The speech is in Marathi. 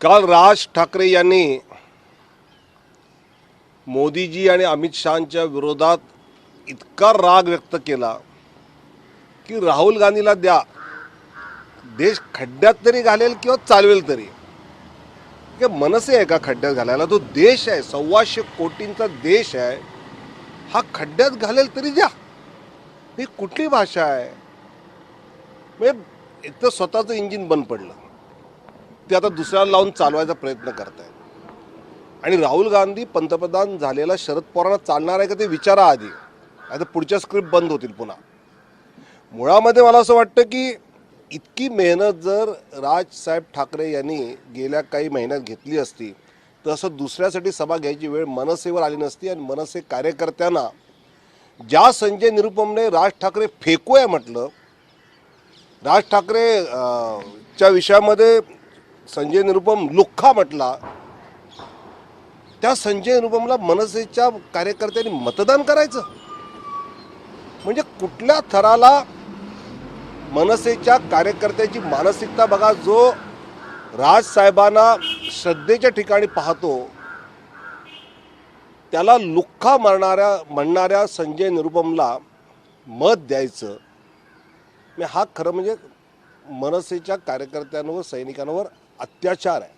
काल राज ठाकरे यांनी मोदीजी आणि अमित शहाच्या विरोधात इतका राग व्यक्त केला की राहुल गांधीला द्या. देश खड्ड्यात तरी घालेल किंवा चालवेल तरी. मनसे आहे का खड्ड्यात घालायला? तो देश आहे. सव्वाशे कोटींचा देश आहे. हा खड्ड्यात घालेल तरी द्या. ही कुठली भाषा आहे? म्हणजे एक तर स्वतःचं इंजिन बंद पडलं. ते आता दुसऱ्याला लावून चालवायचा प्रयत्न करत आहेत आणि राहुल गांधी पंतप्रधान झालेला शरद पवारांना चालणार आहे का ते विचारा आधी आता पुढच्या स्क्रिप्ट बंद होतील पुन्हा. मुळामध्ये मला असं वाटतं की इतकी मेहनत जर राजसाहेब ठाकरे यांनी गेल्या काही महिन्यात घेतली असती तर असं दुसऱ्यासाठी सभा घ्यायची वेळ मनसेवर आली नसती आणि मनसे कार्यकर्त्यांना ज्या संजय निरुपमने राज ठाकरे फेकू आहे म्हटलं राज ठाकरे च्या विषयामध्ये संजय निरुपम लुख्खा म्हटला त्या संजय निरुपमला मनसेच्या कार्यकर्त्यांनी मतदान करायचं. म्हणजे कुठल्या थराला मनसेच्या कार्यकर्त्याची मानसिकता बघा जो राजसाहेबांना श्रद्धेच्या ठिकाणी पाहतो त्याला लुख्खा मारणाऱ्या म्हणणाऱ्या संजय निरुपमला मत द्यायचं. हा खरं म्हणजे मनसेच्या कार्यकर्त्यांवर सैनिकांवर अत्याचार आहे.